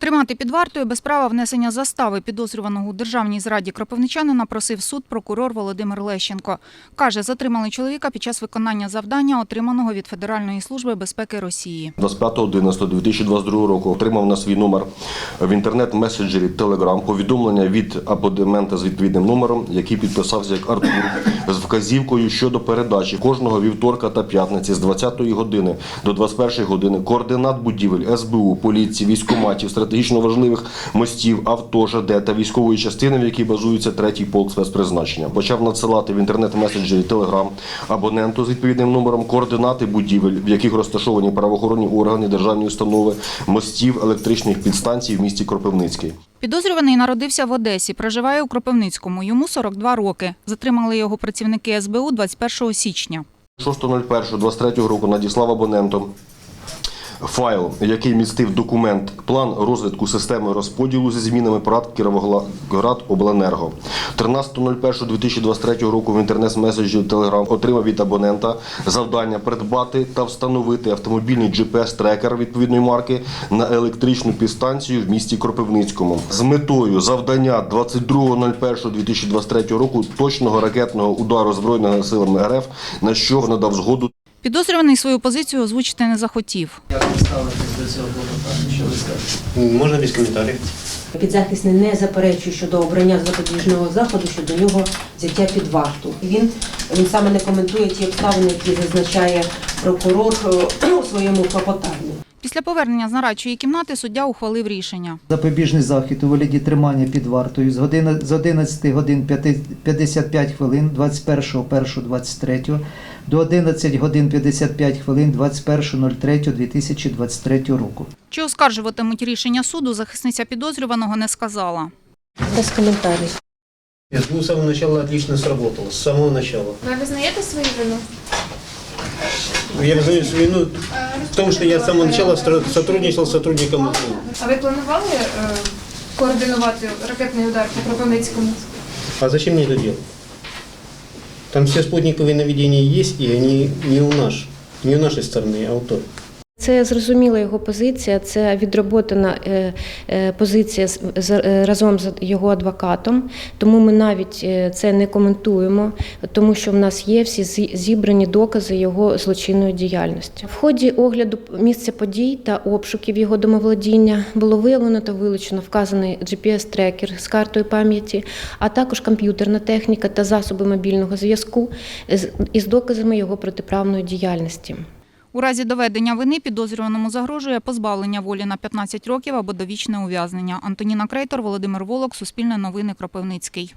Тримати під вартою без права внесення застави підозрюваного у державній зраді кропивничанина просив суд прокурор Володимир Лещенко. Каже, затримали чоловіка під час виконання завдання, отриманого від Федеральної служби безпеки Росії. 25.11.2022 року отримав на свій номер в інтернет-меседжері Telegram повідомлення від абонемента з відповідним номером, який підписався як Артур, з вказівкою щодо передачі кожного вівторка та п'ятниці з 20 години до 21 години координат будівель СБУ, поліції, військоматів, стратегічно важливих мостів, авто, ЖД та військової частини, в якій базується третій полк спецпризначення. Почав надсилати в інтернет-меседжері Telegram абоненту з відповідним номером координати будівель, в яких розташовані правоохоронні органи, державні установи, мостів, електричних підстанцій в місті Кропивницький. Підозрюваний народився в Одесі, проживає у Кропивницькому. Йому 42 роки. Затримали його працівники СБУ 21 січня. 6.01.23 року надіслав абонентом файл, який містив документ план розвитку системи розподілу зі змінами ПРАТ Кіровоград Обленерго. 13.01.2023 року в інтернет-меседжі Telegram отримав від абонента завдання придбати та встановити автомобільний GPS-трекер відповідної марки на електричну підстанцію в місті Кропивницькому. З метою завдання 22.01.2023 року точного ракетного удару збройними силами РФ, на що надав згоду Підозрюваний свою позицію озвучити не захотів. Як ви ставитесь до цього клопотання? Що ви скажете? Можна без коментарів. Підзахисний не заперечує щодо обрання запобіжного заходу щодо нього взяття під варту. Він, він саме не коментує ті обставини, які зазначає прокурор е, у своєму клопотанні. Після повернення з нарадчої кімнати суддя ухвалив рішення. Запобіжний захід у вигляді тримання під вартою з, години, з 11 годин 5 55 хвилин 21.01.23 до 11 годин 55 хвилин 21.03.2023 року. Чи оскаржуватимуть рішення суду, захисниця підозрюваного не сказала. Без коментарів. СБУ с самого начала отлично сработал. С самого начала. Ви визнаєте свою вину? Я признаю свою вину в том, что я с самого начала стра- сотрудничал с сотрудником СБУ. А ви планували е, координувати ракетний удар по Кропивницькому? А зачем мне это делать? Там все спутниковые наведения есть, и они не у нас, не у нашей стороны, а у той. Це зрозуміла його позиція, це відроботана е, е, позиція е, разом з його адвокатом. Тому ми навіть це не коментуємо, тому що в нас є всі зібрані докази його злочинної діяльності. В ході огляду місця подій та обшуків його домоволодіння було виявлено та вилучено вказаний GPS-трекер з картою пам'яті, а також комп'ютерна техніка та засоби мобільного зв'язку із доказами його протиправної діяльності. У разі доведення вини підозрюваному загрожує позбавлення волі на 15 років або довічне ув'язнення. Антоніна Крейтор, Володимир Волок, Суспільне новини, Кропивницький.